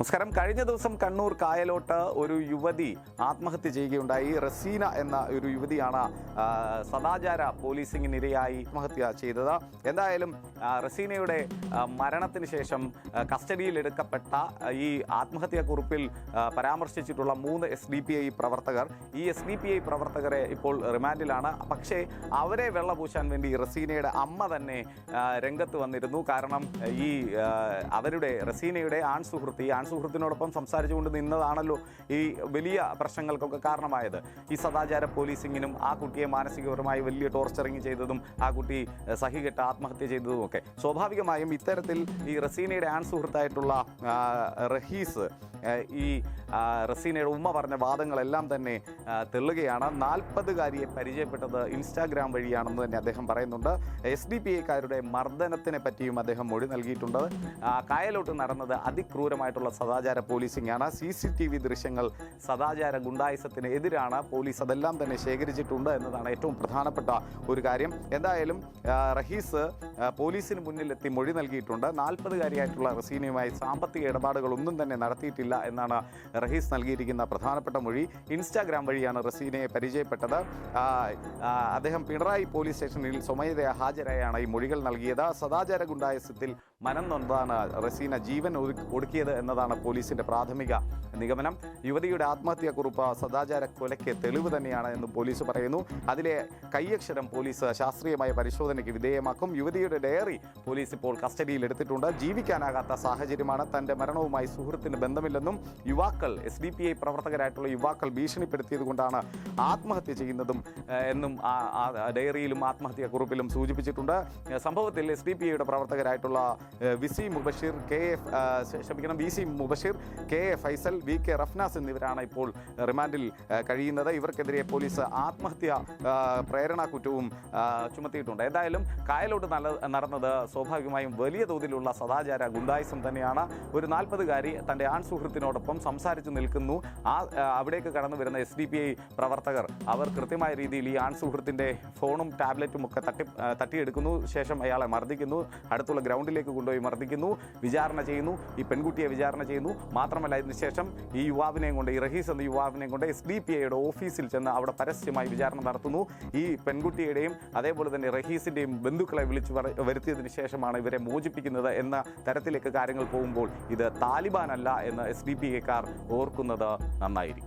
നമസ്കാരം. കഴിഞ്ഞ ദിവസം കണ്ണൂർ കായലോട്ട് ഒരു യുവതി ആത്മഹത്യ ചെയ്യുകയുണ്ടായി. റസീന എന്ന ഒരു യുവതിയാണ് സദാചാര പോലീസിങ്ങിനിരയായി ആത്മഹത്യ ചെയ്തത്. എന്തായാലും റസീനയുടെ മരണത്തിന് ശേഷം കസ്റ്റഡിയിലെടുക്കപ്പെട്ട ഈ ആത്മഹത്യാ കുറിപ്പിൽ പരാമർശിച്ചിട്ടുള്ള മൂന്ന് എസ് ഡി പി ഐ പ്രവർത്തകർ. ഈ എസ് ഡി പി ഐ പ്രവർത്തകരെ ഇപ്പോൾ റിമാൻഡിലാണ്. പക്ഷേ അവരെ വെള്ളപൂശാൻ വേണ്ടി റസീനയുടെ അമ്മ തന്നെ രംഗത്ത് വന്നിരുന്നു. കാരണം ഈ അവരുടെ റസീനയുടെ ആൺ സുഹൃത്ത് ആൺ സുഹൃത്തിനോടൊപ്പം സംസാരിച്ചുകൊണ്ട് നിന്നതാണല്ലോ ഈ വലിയ പ്രശ്നങ്ങൾക്കൊക്കെ കാരണമായത്. ഈ സദാചാര പോലീസിങ്ങിനും ആ കുട്ടിയെ മാനസികപരമായി വലിയ ടോർച്ചറിങ് ചെയ്തതും ആ കുട്ടി സഹികെട്ട് ആത്മഹത്യ ചെയ്തതും ഒക്കെ സ്വാഭാവികമായും ഇത്തരത്തിൽ ഈ റസീനയുടെ ആൺ സുഹൃത്തായിട്ടുള്ള റഹീസ് ഈ റസീനയുടെ ഉമ്മ പറഞ്ഞ വാദങ്ങളെല്ലാം തന്നെ തെള്ളുകയാണ്. നാൽപ്പതുകാരിയെ പരിചയപ്പെട്ടത് ഇൻസ്റ്റാഗ്രാം വഴിയാണെന്ന് തന്നെ അദ്ദേഹം പറയുന്നുണ്ട്. എസ് ഡി പി എക്കാരുടെ മർദ്ദനത്തിനെ പറ്റിയും അദ്ദേഹം മൊഴി നൽകിയിട്ടുണ്ട്. കായലോട്ട് നടന്നത് അതിക്രൂരമായിട്ടുള്ള സദാചാര പോലീസിംഗാണ്. സി സി ടി വി ദൃശ്യങ്ങൾ സദാചാര ഗുണ്ടായുസത്തിന് എതിരാണ്. പോലീസ് അതെല്ലാം തന്നെ ശേഖരിച്ചിട്ടുണ്ട് എന്നതാണ് ഏറ്റവും പ്രധാനപ്പെട്ട ഒരു കാര്യം. എന്തായാലും റഹീസ് പോലീസിന് മുന്നിലെത്തി മൊഴി നൽകിയിട്ടുണ്ട്. നാൽപ്പതുകാരിയായിട്ടുള്ള റസീനയുമായി സാമ്പത്തിക ഇടപാടുകളൊന്നും തന്നെ നടത്തിയിട്ടില്ല എന്നാണ് റഹീസ് നൽകിയിരിക്കുന്ന പ്രധാനപ്പെട്ട മൊഴി. ഇൻസ്റ്റാഗ്രാം വഴിയാണ് റസീനയെ പരിചയപ്പെട്ടത്. അദ്ദേഹം പിണറായി പോലീസ് സ്റ്റേഷനിൽ സ്വമേധയാ ഹാജരായാണ് ഈ മൊഴികൾ നൽകിയത്. സദാചാര ഗുണ്ടായസത്തിൽ മനം നൊന്താണ് റസീന ജീവൻ ഒടുക്കിയത് എന്നതാണ് പോലീസിന്റെ പ്രാഥമിക നിഗമനം. യുവതിയുടെ ആത്മഹത്യാക്കുറിപ്പ് സദാചാര കൊലയ്ക്ക് തെളിവ് തന്നെയാണ് എന്നും പോലീസ് പറയുന്നു. അതിലെ കൈയക്ഷരം പോലീസ് ശാസ്ത്രീയമായ പരിശോധനയ്ക്ക് വിധേയമാക്കും. യുവതിയുടെ ഡയറി പോലീസ് ഇപ്പോൾ കസ്റ്റഡിയിൽ എടുത്തിട്ടുണ്ട്. ജീവിക്കാനാകാത്ത സാഹചര്യമാണ് തന്റെ മരണവുമായി സുഹൃത്തിന് ബന്ധമില്ലെന്നും യുവാക്കൾ എസ് ഡി പി ഐ പ്രവർത്തകരായിട്ടുള്ള യുവാക്കൾ ഭീഷണിപ്പെടുത്തിയത് കൊണ്ടാണ് ആത്മഹത്യ ചെയ്യുന്നതും എന്നും ഡയറിയിലും ആത്മഹത്യാ ഡയറിയിലും ആത്മഹത്യാക്കുറിപ്പിലും സൂചിപ്പിച്ചിട്ടുണ്ട് സംഭവത്തിൽ എസ് ഡി പി ഐയുടെ പ്രവർത്തകരായിട്ടുള്ള V V C Mubasheer K F ക്ഷമിക്കണം V C Mubasheer K A Faisal V K Rafnas എന്നിവരാണ് ഇപ്പോൾ റിമാൻഡിൽ കഴിയുന്നത്. ഇവർക്കെതിരെ പോലീസ് ആത്മഹത്യ പ്രേരണാ കുറ്റവും ചുമത്തിയിട്ടുണ്ട്. എന്തായാലും കായലോട്ട് നല്ല നടന്നത് സ്വാഭാവികമായും വലിയ തോതിലുള്ള സദാചാര ഗുണ്ടായിസം തന്നെയാണ്. ഒരു നാൽപ്പതുകാരി തന്റെ ആൺ സുഹൃത്തിനോടൊപ്പം സംസാരിച്ചു നിൽക്കുന്നു. ആ അവിടേക്ക് കടന്നു വരുന്ന എസ് ഡി പി ഐ പ്രവർത്തകർ അവർ കൃത്യമായ രീതിയിൽ ഈ ആൺ സുഹൃത്തിന്റെ ഫോണും ടാബ്ലറ്റും ഒക്കെ തട്ടി തട്ടിയെടുക്കുന്നു. ശേഷം അയാളെ മർദ്ദിക്കുന്നു. അടുത്തുള്ള ഗ്രൗണ്ടിലേക്ക് കൊണ്ടുപോയി മർദ്ദിക്കുന്നു. വിചാരണ ചെയ്യുന്നു. ഈ പെൺകുട്ടിയെ വിചാരണ ചെയ്യുന്നു. മാത്രമല്ല ഇതിനുശേഷം ഈ യുവാവിനെയും കൊണ്ട് ഈ റഹീസ് എന്ന യുവാവിനെയും കൊണ്ട് എസ് ഡി പി ഐയുടെ ഓഫീസിൽ ചെന്ന് അവിടെ പരസ്യമായി വിചാരണ നടത്തുന്നു. ഈ പെൺകുട്ടിയുടെയും അതേപോലെ തന്നെ റഹീസിന്റെയും ബന്ധുക്കളെ വിളിച്ചു വരുത്തിയതിന് ശേഷമാണ് ഇവരെ മോചിപ്പിക്കുന്നത് എന്ന തരത്തിലേക്ക് കാര്യങ്ങൾ പോകുമ്പോൾ ഇത് താലിബാൻ അല്ല എന്ന് എസ് ഡി പി എക്കാർ ഓർക്കുന്നത് നന്നായിരിക്കും.